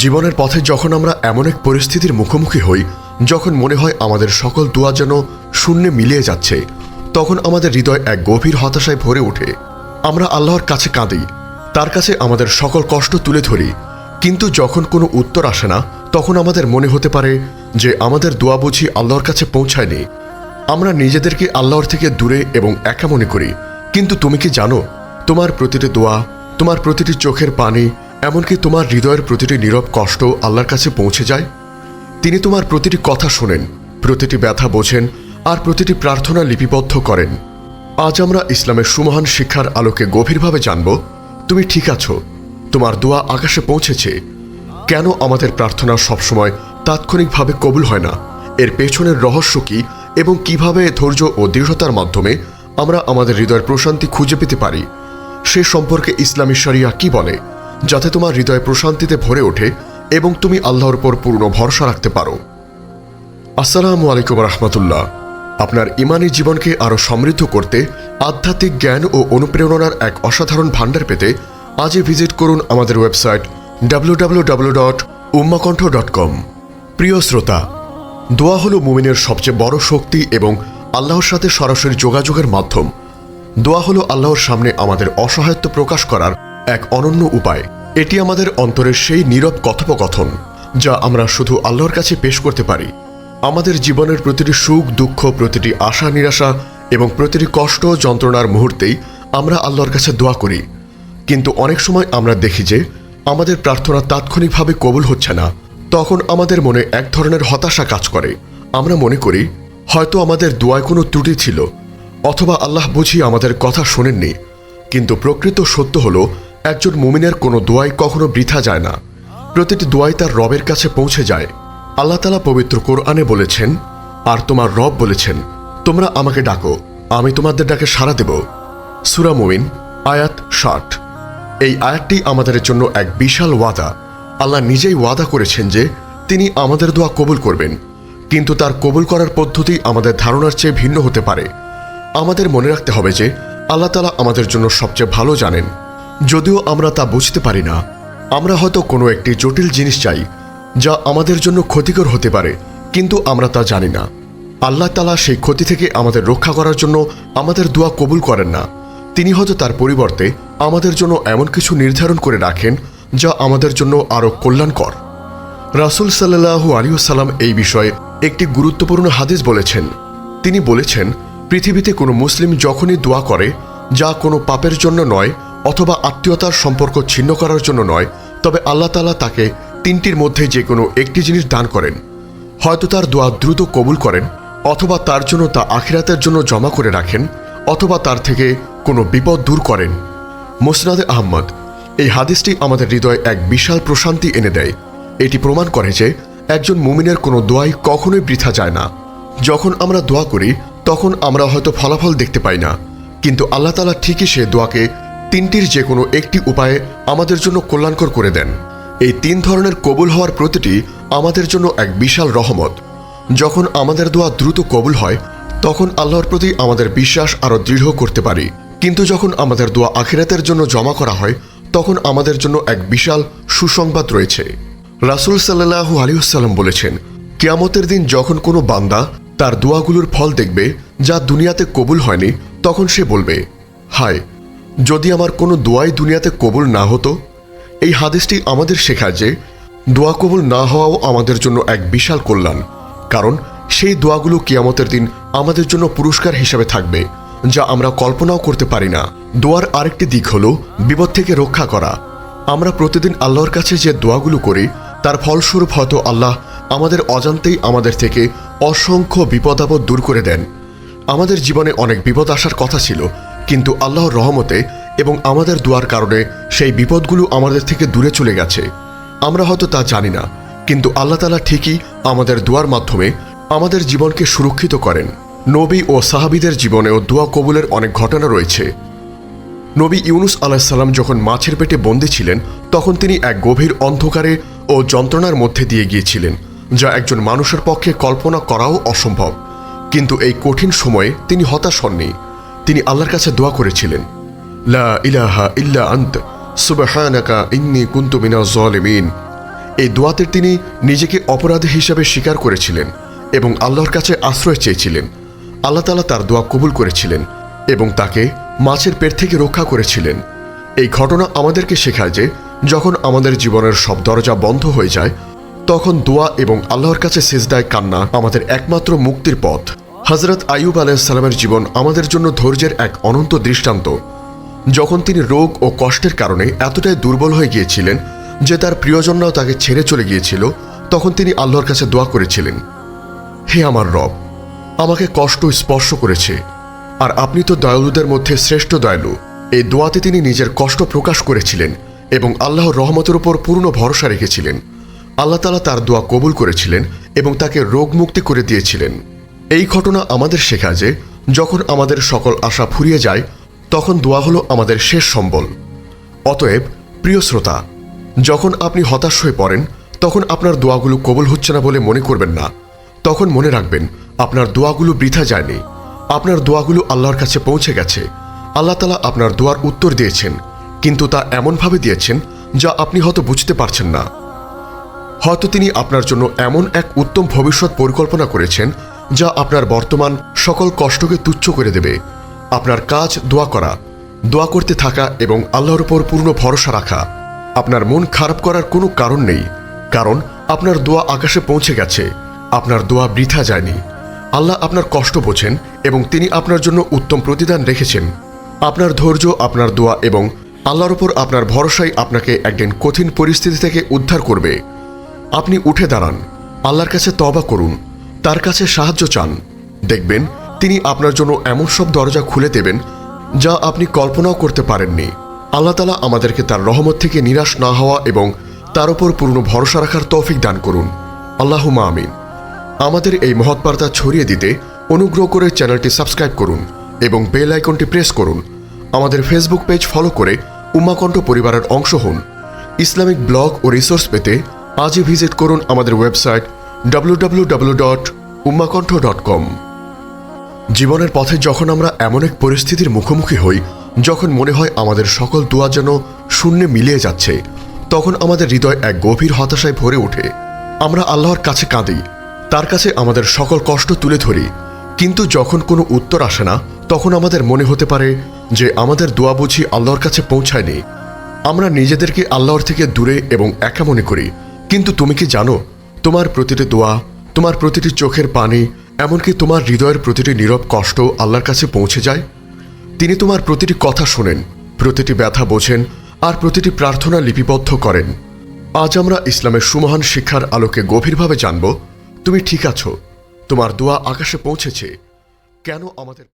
জীবনের পথে যখন আমরা এমন এক পরিস্থিতির মুখোমুখি হই, যখন মনে হয় আমাদের সকল দোয়া যেন শূন্যে মিলিয়ে যাচ্ছে, তখন আমাদের হৃদয় এক গভীর হতাশায় ভরে ওঠে। আমরা আল্লাহর কাছে কাঁদি, তার কাছে আমাদের সকল কষ্ট তুলে ধরি, কিন্তু যখন কোনো উত্তর আসে না, তখন আমাদের মনে হতে পারে যে আমাদের দোয়া বুঝি আল্লাহর কাছে পৌঁছায়নি। আমরা নিজেদেরকে আল্লাহর থেকে দূরে এবং একা মনে করি, কিন্তু তুমি কি জানো, তোমার প্রতিটি দোয়া, তোমার প্রতিটি চোখের পানি এমনকি তোমার হৃদয়ের প্রতিটি নীরব কষ্ট আল্লাহর কাছে পৌঁছে যায়। তিনি তোমার প্রতিটি কথা শোনেন, প্রতিটি ব্যথা বোঝেন আর প্রতিটি প্রার্থনা লিপিবদ্ধ করেন। আজ আমরা ইসলামের সুমহান শিক্ষার আলোকে গভীরভাবে জানব, তুমি ঠিক আছো? তোমার দোয়া আকাশে পৌঁছেছে। কেন আমাদের প্রার্থনা সবসময় তাৎক্ষণিকভাবে কবুল হয় না? এর পেছনের রহস্য কী এবং কীভাবে ধৈর্য ও দৃঢ়তার মাধ্যমে আমরা আমাদের হৃদয়ের প্রশান্তি খুঁজে পেতে পারি? সে সম্পর্কে ইসলামী শরিয়া কি বলে? যাতে তোমার হৃদয় প্রশান্তিতে ভরে ওঠে এবং তুমি আল্লাহর উপর পূর্ণ ভরসা রাখতে পারো। আসসালামু আলাইকুম রহমতুল্লাহ। আপনার ইমানি জীবনকে আরও সমৃদ্ধ করতে আধ্যাত্মিক জ্ঞান ও অনুপ্রেরণার এক অসাধারণ ভাণ্ডার পেতে আজই ভিজিট করুন আমাদের ওয়েবসাইট কম প্রিয় শ্রোতা, দোয়া হলো মুমিনের সবচেয়ে বড় শক্তি এবং আল্লাহর সাথে সরাসরি যোগাযোগের মাধ্যম। দোয়া হলো আল্লাহর সামনে আমাদের অসহায়ত্ব প্রকাশ করার এক অনন্য উপায়। এটি আমাদের অন্তরের সেই নীরব কথোপকথন যা আমরা শুধু আল্লাহর কাছে পেশ করতে পারি। আমাদের জীবনের প্রতিটি সুখ, দুঃখ, প্রতিটি আশা, নিরাশা এবং প্রতিটি কষ্ট যন্ত্রণার মুহূর্তেই আমরা আল্লাহর কাছে দোয়া করি। কিন্তু অনেক সময় আমরা দেখি যে আমাদের প্রার্থনা তাৎক্ষণিকভাবে কবুল হচ্ছে না। তখন আমাদের মনে এক ধরনের হতাশা কাজ করে। আমরা মনে করি, হয়তো আমাদের দোয়ায় কোনো ত্রুটি ছিল, অথবা আল্লাহ বুঝি আমাদের কথা শোনেননি। কিন্তু প্রকৃত সত্য হলো একজন মুমিনের কোনো দোয়াই কখনো বৃথা যায় না। প্রতিটি দোয়াই তার রবের কাছে পৌঁছে যায়। আল্লাহ তালা পবিত্র কোরআনে বলেছেন, আর তোমার রব বলেছেন, তোমরা আমাকে ডাকো, আমি তোমাদের ডাকে সাড়া দেব। সুরা মুমিন, আয়াত ষাট। এই আয়াতটি আমাদের জন্য এক বিশাল ওয়াদা। আল্লাহ নিজেই ওয়াদা করেছেন যে, তিনি আমাদের দোয়া কবুল করবেন। কিন্তু তার কবুল করার পদ্ধতি আমাদের ধারণার চেয়ে ভিন্ন হতে পারে। আমাদের মনে রাখতে হবে যে, আল্লাহ তালা আমাদের জন্য সবচেয়ে ভালো জানেন। যদিও আমরা তা বুঝতে পারি না, আমরা হয়তো কোনো একটি জটিল জিনিস চাই, যা আমাদের জন্য ক্ষতিকর হতে পারে, কিন্তু আমরা তা জানি না। আল্লাহ তালা সেই ক্ষতি থেকে আমাদের রক্ষা করার জন্য আমাদের দোয়া কবুল করেন না। তিনি হয়তো তার পরিবর্তে আমাদের জন্য এমন কিছু নির্ধারণ করে রাখেন, যা আমাদের জন্য আরও কল্যাণকর। রাসুল সাল্লাহু আলিউসাল্লাম এই বিষয়ে একটি গুরুত্বপূর্ণ হাদিস বলেছেন। তিনি বলেছেন, পৃথিবীতে কোনো মুসলিম যখনই দোয়া করে, যা কোনো পাপের জন্য নয় অথবা আত্মীয়তার সম্পর্ক ছিন্ন করার জন্য নয়, তবে আল্লাহ তালা তাকে তিনটির মধ্যে যে কোনো একটি জিনিস দান করেন। হয়তো তার দোয়া দ্রুত কবুল করেন, অথবা তার জন্য তা আখিরাতের জন্য জমা করে রাখেন, অথবা তার থেকে কোনো বিপদ দূর করেন। মোসনাদে আহমদ, এই হাদিসটি আমাদের হৃদয়ে এক বিশাল প্রশান্তি এনে দেয়। এটি প্রমাণ করে যে একজন মুমিনের কোনো দোয়াই কখনোই বৃথা যায় না। যখন আমরা দোয়া করি, তখন আমরা হয়তো ফলাফল দেখতে পাই না, কিন্তু আল্লাহ তালা ঠিকই সে দোয়াকে তিনটির যে কোনো একটি উপায়ে আমাদের জন্য কল্যাণকর করে দেন। এই তিন ধরনের কবুল হওয়ার প্রতিটি আমাদের জন্য এক বিশাল রহমত। যখন আমাদের দোয়া দ্রুত কবুল হয়, তখন আল্লাহর প্রতি আমাদের বিশ্বাস আরও দৃঢ় করতে পারি। কিন্তু যখন আমাদের দোয়া আখিরাতের জন্য জমা করা হয়, তখন আমাদের জন্য এক বিশাল সুসংবাদ রয়েছে। রাসুল সাল্লাহু আলিউসাল্লাম বলেছেন, কিয়ামতের দিন যখন কোনো বান্দা তার দোয়াগুলোর ফল দেখবে যা দুনিয়াতে কবুল হয়নি, তখন সে বলবে, হায় যদি আমার কোনো দোয়াই দুনিয়াতে কবুল না হতো, এই হাদিসটি আমাদের শেখায় যে, দোয়া কবুল না হওয়াও আমাদের জন্য এক বিশাল কল্যাণ। কারণ সেই দোয়াগুলো কিয়ামতের দিন আমাদের জন্য পুরস্কার হিসাবে থাকবে, যা আমরা কল্পনাও করতে পারি না। দোয়ার আরেকটি দিক হলো বিপদ থেকে রক্ষা করা। আমরা প্রতিদিন আল্লাহর কাছে যে দোয়াগুলো করি, তার ফলস্বরূপ হয়তো আল্লাহ আমাদের অজান্তেই আমাদের থেকে অসংখ্য বিপদ আপদ দূর করে দেন। আমাদের জীবনে অনেক বিপদ আসার কথা ছিল কিন্তু আল্লাহর রহমতে এবং আমাদের দোয়ার কারণে সেই বিপদগুলো আমাদের থেকে দূরে চলে গেছে। আমরা হয়তো তা জানি না, কিন্তু আল্লাহ তালা ঠিকই আমাদের দোয়ার মাধ্যমে আমাদের জীবনকে সুরক্ষিত করেন। নবী ও সাহাবিদের জীবনেও দোয়া কবুলের অনেক ঘটনা রয়েছে। নবী ইউনুস আলাহিসাল্লাম যখন মাছের পেটে বন্দী ছিলেন, তখন তিনি এক গভীর অন্ধকারে ও যন্ত্রণার মধ্যে দিয়ে গিয়েছিলেন, যা একজন মানুষের পক্ষে কল্পনা করাও অসম্ভব। কিন্তু এই কঠিন সময়ে তিনি হতাশ হননি। তিনি আল্লাহর কাছে দোয়া করেছিলেন, লা ইলাহা ইল্লা আন্ত, সুবহানাকা ইন্নি কুনতু মিনাজ জালিমিন। এই দোয়াতে তিনি নিজেকে অপরাধী হিসাবে স্বীকার করেছিলেন এবং আল্লাহর কাছে আশ্রয় চেয়েছিলেন। আল্লাহ তালা তার দোয়া কবুল করেছিলেন এবং তাকে মাছের পেট থেকে রক্ষা করেছিলেন। এই ঘটনা আমাদেরকে শেখায় যে, যখন আমাদের জীবনের সব দরজা বন্ধ হয়ে যায়, তখন দোয়া এবং আল্লাহর কাছে সেজদায় কান্না আমাদের একমাত্র মুক্তির পথ। হজরত আইয়ুব আলাইসাল্লামের জীবন আমাদের জন্য ধৈর্যের এক অনন্ত দৃষ্টান্ত। যখন তিনি রোগ ও কষ্টের কারণে এতটাই দুর্বল হয়ে গিয়েছিলেন যে তার প্রিয়জনরাও তাকে ছেড়ে চলে গিয়েছিল, তখন তিনি আল্লাহর কাছে দোয়া করেছিলেন, হে আমার রব, আমাকে কষ্ট স্পর্শ করেছে, আর আপনি তো দয়ালুদের মধ্যে শ্রেষ্ঠ দয়ালু। এই দোয়াতে তিনি নিজের কষ্ট প্রকাশ করেছিলেন এবং আল্লাহর রহমতের উপর পূর্ণ ভরসা রেখেছিলেন। আল্লাহ তালা তার দোয়া কবুল করেছিলেন এবং তাকে রোগ মুক্তি করে দিয়েছিলেন। এই ঘটনা আমাদের শেখায় যে, যখন আমাদের সকল আশা ফুরিয়ে যায়, তখন দোয়া হলো আমাদের শেষ সম্বল। অতএব, প্রিয় শ্রোতা, যখন আপনি হতাশ হয়ে পড়েন, তখন আপনার দোয়াগুলো কবল হচ্ছে না বলে মনে করবেন না। তখন মনে রাখবেন, আপনার দোয়াগুলো বৃথা যায়নি। আপনার দোয়াগুলো আল্লাহর কাছে পৌঁছে গেছে। আল্লাহ তালা আপনার দোয়ার উত্তর দিয়েছেন, কিন্তু তা এমনভাবে দিয়েছেন, যা আপনি হয়তো বুঝতে পারছেন না। হয়তো তিনি আপনার জন্য এমন এক উত্তম ভবিষ্যৎ পরিকল্পনা করেছেন যা আপনার বর্তমান সকল কষ্টকে তুচ্ছ করে দেবে। আপনার কাজ দোয়া করা, দোয়া করতে থাকা এবং আল্লাহর উপর পূর্ণ ভরসা রাখা। আপনার মন খারাপ করার কোনো কারণ নেই, কারণ আপনার দোয়া আকাশে পৌঁছে গেছে, আপনার দোয়া বৃথা যায়নি। আল্লাহ আপনার কষ্ট বোঝেন এবং তিনি আপনার জন্য উত্তম প্রতিদান রেখেছেন। আপনার ধৈর্য আপনার দোয়া এবং আল্লাহর উপর আপনার ভরসাই আপনাকে একদিন কঠিন পরিস্থিতি থেকে উদ্ধার করবে। আপনি উঠে দাঁড়ান, আল্লাহর কাছে তবা করুন। তার কাছে সাহায্য চান। দেখবেন, তিনি আপনার জন্য এমন সব দরজা খুলে দেবেন, যা আপনি কল্পনাও করতে পারেননি। আল্লাহ তালা আমাদেরকে তার রহমত থেকে নিরাশ না হওয়া এবং তার উপর পূর্ণ ভরসা রাখার তৌফিক দান করুন। আল্লাহুমা আমিন। আমাদের এই মহৎ বার্তা ছড়িয়ে দিতে অনুগ্রহ করে চ্যানেলটি সাবস্ক্রাইব করুন এবং বেল আইকনটি প্রেস করুন। আমাদের ফেসবুক পেজ ফলো করে উমাকণ্ঠ পরিবারের অংশ হন। ইসলামিক ব্লগ ও রিসোর্স পেতে আজই ভিজিট করুন আমাদের ওয়েবসাইট কম জীবনের পথে যখন আমরা এমন এক পরিস্থিতির মুখোমুখি হই, যখন মনে হয় আমাদের সকল দোয়া যেন শূন্যে মিলিয়ে যাচ্ছে, তখন আমাদের হৃদয় এক গভীর হতাশায় ভরে ওঠে। আমরা আল্লাহর কাছে কাঁদি, তার কাছে আমাদের সকল কষ্ট তুলে ধরি, কিন্তু যখন কোনো উত্তর আসে না, তখন আমাদের মনে হতে পারে যে আমাদের দোয়া বুঝি আল্লাহর কাছে পৌঁছায়নি। আমরা নিজেদেরকে আল্লাহর থেকে দূরে এবং একা মনে করি, কিন্তু তুমি কি জানো তোমার প্রতিটি দোয়া, তোমার প্রতিটি চোখের পানি, এমনকি তোমার হৃদয়ের প্রতিটি নীরব কষ্ট আল্লাহর কাছে পৌঁছে যায়। তিনি তোমার প্রতিটি কথা শোনেন, প্রতিটি ব্যথা বোঝেন, আর প্রতিটি প্রার্থনা লিপিবদ্ধ করেন। আজ আমরা ইসলামের সুমহান শিক্ষার আলোকে গভীরভাবে জানব, তুমি ঠিক আছো? তোমার দোয়া আকাশে পৌঁছেছে। কেন আমাদের